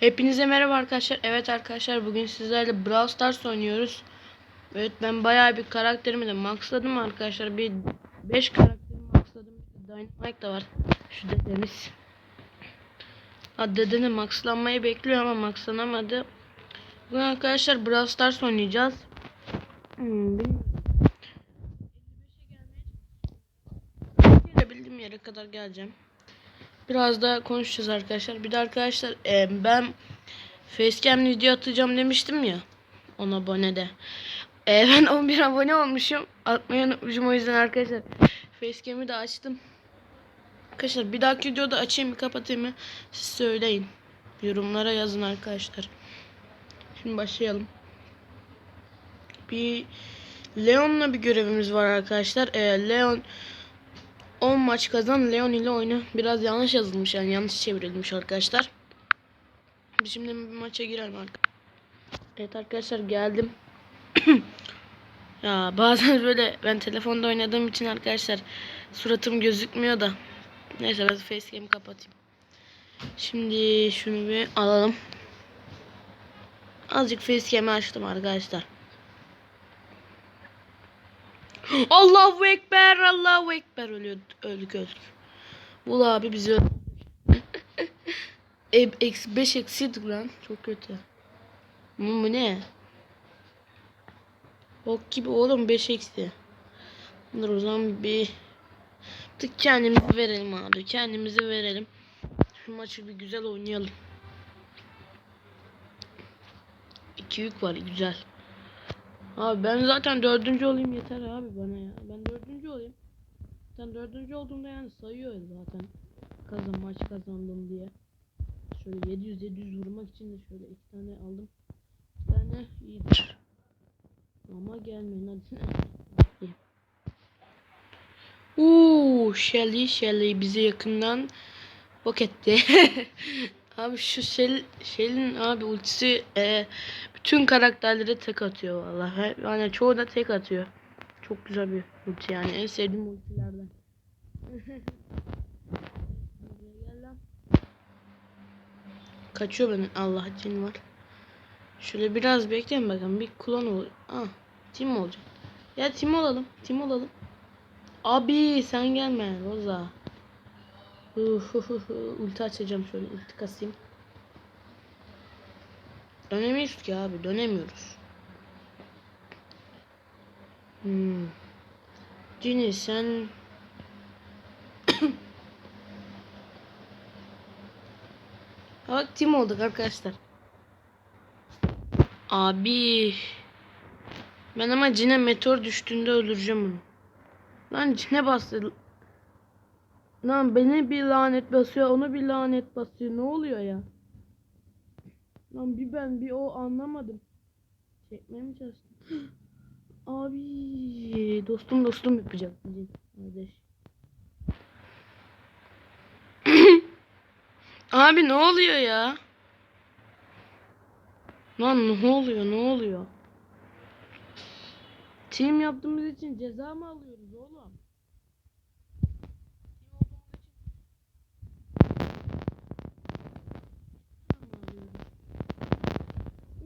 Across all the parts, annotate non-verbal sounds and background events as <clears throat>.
Hepinize merhaba arkadaşlar. Evet arkadaşlar bugün sizlerle Brawl Stars oynuyoruz. Evet ben bayağı bir karakterimi de maxladım arkadaşlar. Bir 5 karakterimi maxladım. Dynamite da var. Şu dedemiz. Ha dedeni maxlanmayı bekliyor ama maxlanamadı. Bugün arkadaşlar Brawl Stars oynayacağız. Hmm, bilmiyorum. Gelebildiğim yere kadar geleceğim. Biraz daha konuşacağız arkadaşlar. Bir de arkadaşlar e, ben Facecam video atacağım demiştim ya. 10 abone de. E, <laughs> ben 11 abone olmuşum. Atmayı unutmuşum o yüzden arkadaşlar. Facecam'i de açtım. Arkadaşlar bir dahaki videoda açayım mı kapatayım mı? Siz söyleyin. Yorumlara yazın arkadaşlar. Şimdi başlayalım. Bir Leon'la bir görevimiz var arkadaşlar. E, Leon 10 maç kazan Leon ile oyna. Biraz yanlış yazılmış yani yanlış çevrilmiş arkadaşlar. Biz şimdi bir maça girelim arkadaşlar. Evet arkadaşlar geldim. <clears throat> ya bazen böyle ben telefonda oynadığım için arkadaşlar suratım gözükmüyor da. Neyse ben facecam'i kapatayım. Şimdi şunu bir alalım. Azıcık facecam'i açtım arkadaşlar. Allahu Ekber, Allahu Ekber ölüyor, öldük öldük. Bul abi bizi <laughs> eksi 5 eksiydik lan. Çok kötü. Bu, bu ne? Bok gibi oğlum 5 eksi. Dur o zaman bir tık kendimizi verelim abi. Kendimizi verelim. Şu maçı bir güzel oynayalım. İki yük var güzel. Abi ben zaten dördüncü olayım yeter abi bana ya. Ben dördüncü olayım. Sen dördüncü olduğumda yani sayıyor zaten. Kazan maç kazandım diye. Şöyle 700 700 vurmak için de şöyle iki tane aldım. Bir tane iyidir. Ama gelmeyin hadi. <laughs> Uuu Shelly Shelly bizi yakından bok etti. <laughs> abi şu Shell, Shell'in abi ultisi e, bütün karakterlere tek atıyor vallahi. Yani çoğu da tek atıyor. Çok güzel bir ulti yani. En sevdiğim ultilerden. <laughs> Kaçıyor benim. Allah cin var. Şöyle biraz bekleyin bakalım. Bir klon ol. Ah, tim olacak. Ya tim olalım. Tim olalım. Abi sen gelme Roza. Ulti açacağım şöyle ulti kasayım. Dönemiyoruz ki abi dönemiyoruz. Hmm. Cini sen <coughs> Bak tim olduk arkadaşlar. Abi. Ben ama cine meteor düştüğünde öldüreceğim onu. Lan cine bastı. Lan beni bir lanet basıyor, onu bir lanet basıyor. Ne oluyor ya? Lan bir ben bir o anlamadım. Çekmeye mi çalıştım? <gasps> Abi dostum dostum yapacak bizim kardeş. <coughs> Abi ne oluyor ya? Lan ne oluyor ne oluyor? Team yaptığımız için ceza mı alıyoruz oğlum?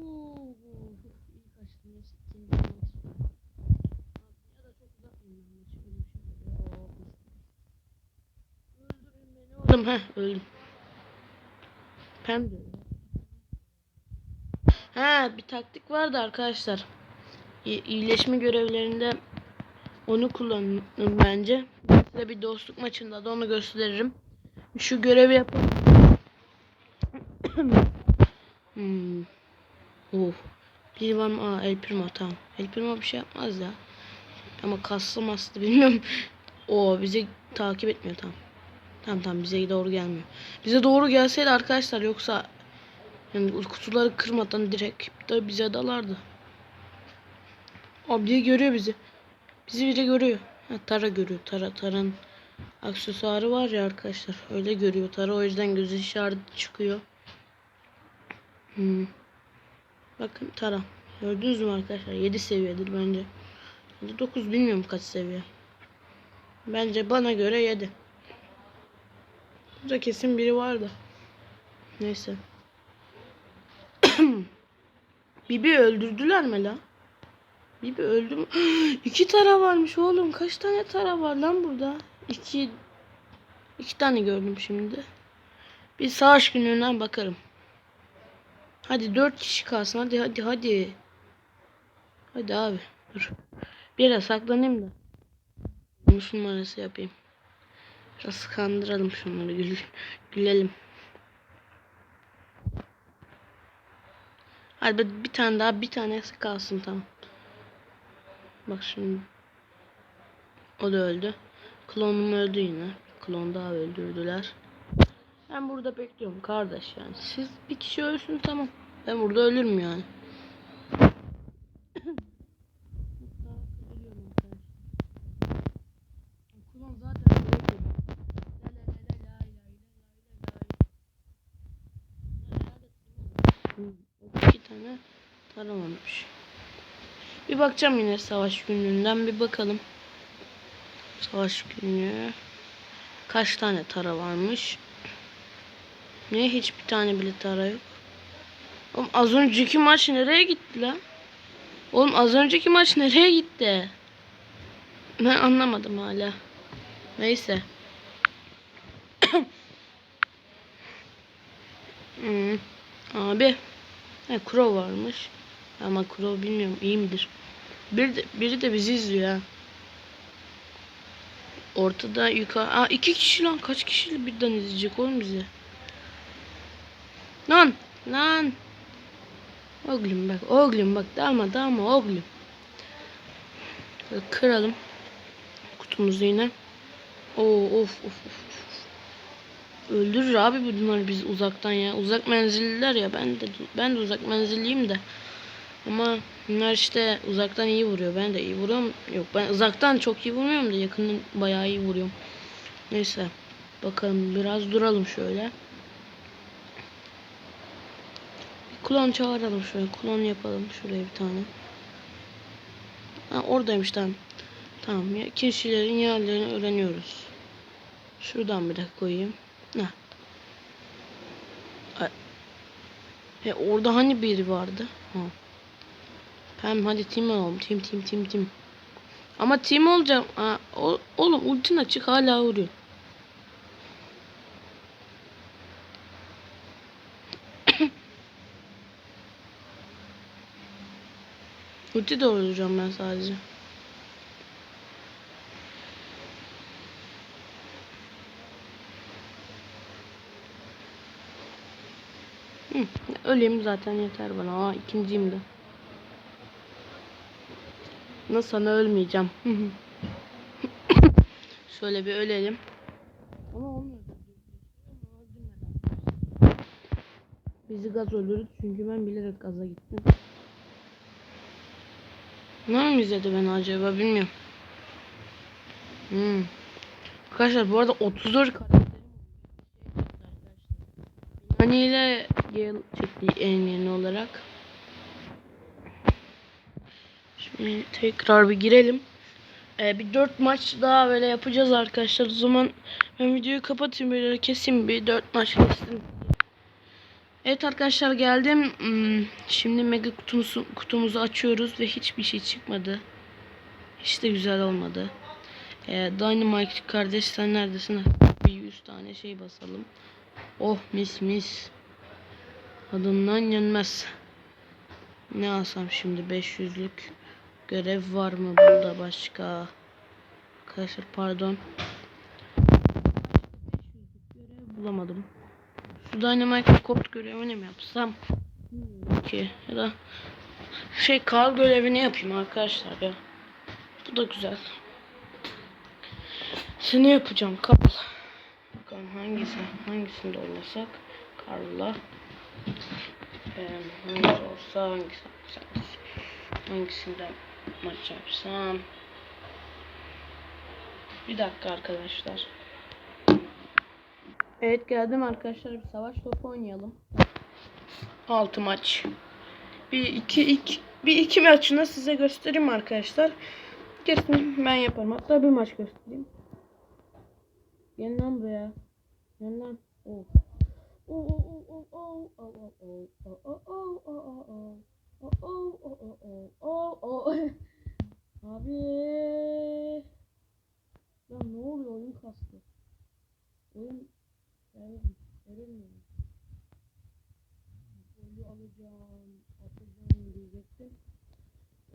Oo, iyi kaçtım ya, sikeyim ben maçı. Ya da çok uzatmayayım ben maçı, öyle bir şey oluyor. Öldürün beni oğlum. Heh öldüm. Pem diyor ya. Ha bir taktik vardı arkadaşlar. İyileşme görevlerinde onu kullanın bence. Size bir dostluk maçında da onu gösteririm. Şu görevi yapalım. <coughs> hmm. Of. Bir var mı? Aa El Primo tamam. El Primo bir şey yapmaz ya. Ama kaslı maslı bilmiyorum. <laughs> O bizi takip etmiyor tamam. Tamam tamam bize doğru gelmiyor. Bize doğru gelseydi arkadaşlar yoksa yani kutuları kırmadan direkt de bize dalardı. Abi görüyor bizi. Bizi biri görüyor. Ha, Tara görüyor. Tara Tara'nın aksesuarı var ya arkadaşlar. Öyle görüyor. Tara o yüzden gözü işareti çıkıyor. Hmm. Bakın Tara. Gördünüz mü arkadaşlar? 7 seviyedir bence. 9 bilmiyorum kaç seviye. Bence bana göre 7. Burada kesin biri vardı. Neyse. <clears throat> Bibi öldürdüler mi lan? Bibi öldü mü? <gasps> İki tara varmış oğlum. Kaç tane tara var lan burada? İki, iki tane gördüm şimdi. Bir savaş günlüğünden bakarım. Hadi dört kişi kalsın. Hadi hadi hadi. Hadi abi. Dur. Bir yere saklanayım da. Muş numarası yapayım. Biraz kandıralım şunları. Gül, gülelim. Hadi bir tane daha bir tanesi kalsın tamam. Bak şimdi. O da öldü. Klonum öldü yine. Klon daha öldürdüler. Ben burada bekliyorum kardeş yani. Siz bir kişi ölsün tamam. Ben burada ölürüm yani. Klon zaten öldü. Hı, İki tane taramamış. Bir bakacağım yine savaş günlüğünden bir bakalım. Savaş günlüğü. Kaç tane tara varmış? Niye hiçbir tane bile tara yok? Oğlum az önceki maç nereye gitti lan? Oğlum az önceki maç nereye gitti? Ben anlamadım hala. Neyse. <coughs> hmm. Abi. He Crow varmış. Ama Crow bilmiyorum iyi midir? Bir de, biri de bizi izliyor ha. Ortada yukarı. Aa iki kişi lan. Kaç kişi birden izleyecek oğlum bizi? Lan. Lan. Oğlum bak. Oğlum bak. Dalma dalma oğlum. Kıralım. Kutumuzu yine. Oo of of of. Öldürür abi bunlar biz uzaktan ya. Uzak menzilliler ya. Ben de ben de uzak menzilliyim de. Ama bunlar işte uzaktan iyi vuruyor. Ben de iyi vuruyorum. Yok ben uzaktan çok iyi vurmuyorum da yakından bayağı iyi vuruyorum. Neyse. Bakalım biraz duralım şöyle. Bir klon çağıralım şöyle. Klon yapalım şuraya bir tane. Ha oradaymış tamam. Tamam ya kişilerin yerlerini öğreniyoruz. Şuradan bir dakika koyayım. Ne? E orada hani biri vardı? Ha. Tamam hadi team olalım. Team team team team. Ama team olacağım. Ha, o, oğlum ultin açık hala vuruyor. <coughs> Ulti de vuracağım ben sadece. Öleyim zaten yeter bana. Aa ikinciyim de. Nasıl sana ölmeyeceğim. <laughs> Şöyle bir ölelim. Ama olmuyor. Bizi gaz öldürdü çünkü ben bilerek gaza gittim. Ne mi izledi beni acaba bilmiyorum. Hmm. Arkadaşlar bu arada 34 karakterim Hani ile Gale çekti en yeni olarak. Şimdi tekrar bir girelim. Ee, bir 4 maç daha böyle yapacağız arkadaşlar. O zaman ben videoyu kapatayım böyle keseyim bir 4 maç kestim. Evet arkadaşlar geldim. Hmm, Şimdi mega kutumuzu, kutumuzu açıyoruz ve hiçbir şey çıkmadı. Hiç de güzel olmadı. Ee, Dynamite kardeş sen neredesin? Bir 100 tane şey basalım. Oh mis mis. Adından yenmez. Ne alsam şimdi 500'lük görev var mı burada başka? Arkadaşlar pardon. Görev bulamadım. Şu Dynamite kod görevini mi yapsam? Ki. Ya da şey kar görevini yapayım arkadaşlar ya. Bu da güzel. Seni yapacağım kal. Bakalım hangisi hangisinde oynasak? Karla. Ee, hangisi olsa hangisi yapsam? Hangisinde mı çarpsam? Bir dakika arkadaşlar. Evet geldim arkadaşlar bir savaş topu oynayalım. 6 maç. Bir iki, iki bir iki maçını size göstereyim arkadaşlar. Kesin ben yaparım. Hatta bir maç göstereyim. Gel lan buraya. Gel lan. Oh. Abi. Lan ne oluyor oyun kastı. Oyun yani veremiyorum. Oyunu alacağım, atacağım diyecektim.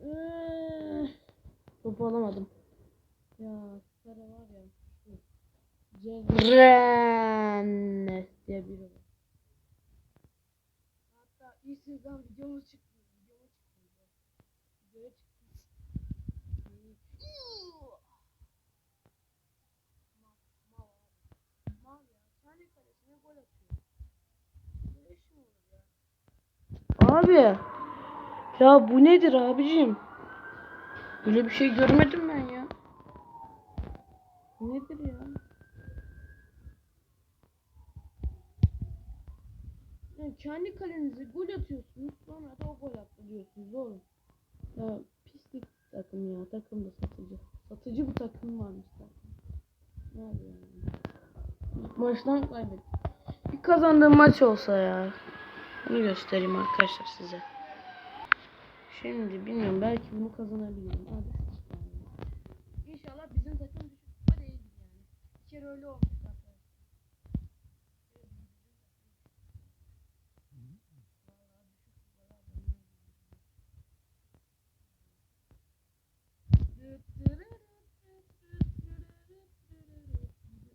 Ee, topu alamadım. Ya Sara var ya. Cevren diye biri var. Hatta Instagram videomuz çıktı. Videomuz çıktı. Videoya çıktı. Abi. Ya bu nedir abicim? Böyle bir şey görmedim ben ya. Bu nedir ya? Ya kendi kalenize gol atıyorsunuz sonra da o gol attı diyorsunuz oğlum. Ya pislik takım ya takım da satıcı. Satıcı bir takım varmış zaten. Ne oluyor yani? Maçtan kaybettik. Bir kazandığım maç olsa ya. Bunu göstereyim arkadaşlar size. Şimdi bilmiyorum belki bunu kazanabilirim. Hadi. İnşallah bizim takım düşük değildir yani. Bir kere öyle olmuş arkadaşlar.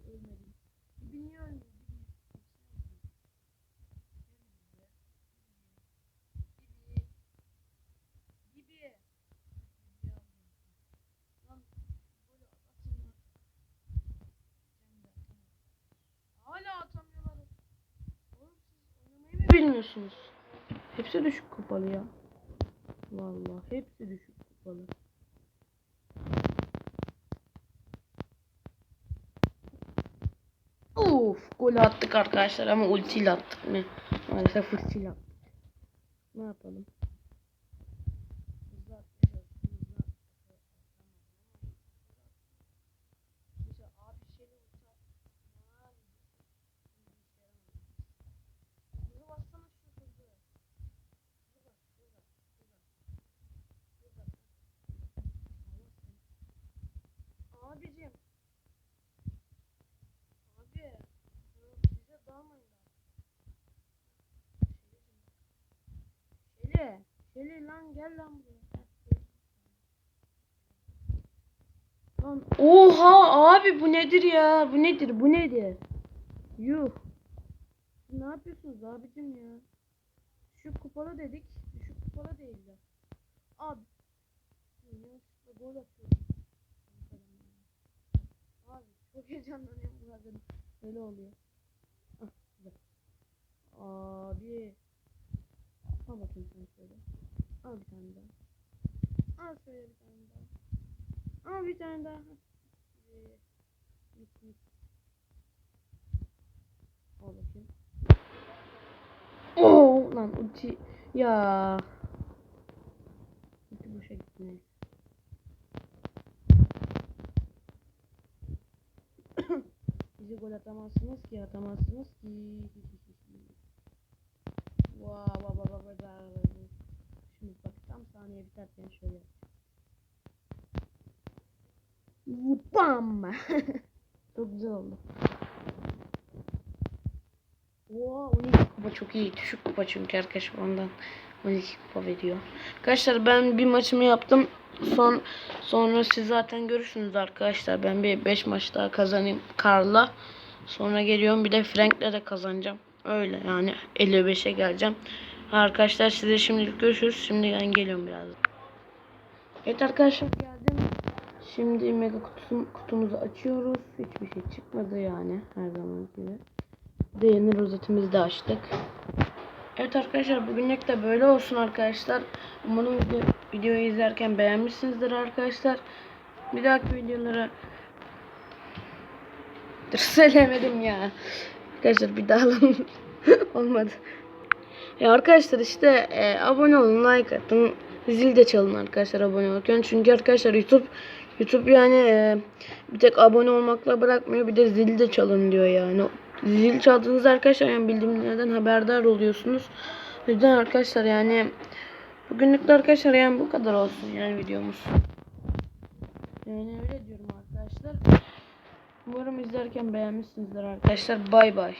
Ölmedim. Gibi niye ölmedi? Gibi. Gibi. Lan böyle atın lan. Hala atamıyorlar. Oğlum siz bilmiyorsunuz? Hepsi düşük kupalı ya. Vallahi hepsi düşük kupalı. Uf, gol attık arkadaşlar ama ultiyle attık mı? Maalesef ultiyle attık. Ne yapalım? Hızlı atlayacağız, hızlı atlayacağız. Neyse, abi şeyle ulti at- Aman. Şimdi işe yaramaz. Hızlı bassana şu hızlı. Hızlı bas, hızlı, hızlı. Hızlı. Allah seni. Abicim. Abi. ya Bize dalmayın da. Şeli lan gel lan buraya. Lan oha abi bu nedir ya? Bu nedir? Bu nedir? Yuh. Ne yapıyorsunuz abicim ya? Şu kupalı dedik. Şu kupalı değildi. Abi. Gol atıyorum. Abi çok heyecanlanıyorum zaten. Öyle oluyor. Abi. Al bakayım sen şöyle. Al bir tane daha. Al şöyle bir tane daha. Al bir tane daha. Al bakayım. Oo lan ulti. Ya. Ulti boşa gitti neyse. <coughs> Bizi gol atamazsınız ki atamazsınız ki. Vaa vaa vaa vaa vaa biterken şöyle. Bam! <laughs> çok güzel oldu. Oha 12 kupa çok iyi. Düşük kupa çünkü arkadaşlar ondan 12 kupa veriyor. Arkadaşlar ben bir maçımı yaptım. Son sonra siz zaten görürsünüz arkadaşlar. Ben bir 5 maç daha kazanayım Karl'la. Sonra geliyorum bir de Frank'le de kazanacağım. Öyle yani 55'e geleceğim. Arkadaşlar size şimdilik görüşürüz. Şimdi ben geliyorum birazdan. Evet arkadaşlar geldim. Şimdi mega kutum, kutumuzu açıyoruz. Hiçbir şey çıkmadı yani her zaman gibi. De yeni rozetimizi de açtık. Evet arkadaşlar bugünlük de böyle olsun arkadaşlar. Umarım video, videoyu izlerken beğenmişsinizdir arkadaşlar. Bir dahaki videolara <laughs> söylemedim ya. Arkadaşlar bir daha <laughs> olmadı. Ya arkadaşlar işte e, abone olun, like atın, zil de çalın arkadaşlar abone olurken. Çünkü arkadaşlar YouTube YouTube yani e, bir tek abone olmakla bırakmıyor. Bir de zil de çalın diyor yani. Zil çaldığınız arkadaşlar yani bildirimlerden haberdar oluyorsunuz. O yüzden arkadaşlar yani bugünlük arkadaşlar yani bu kadar olsun yani videomuz. Yani öyle diyorum arkadaşlar. Umarım izlerken beğenmişsinizdir arkadaşlar. Bay bay.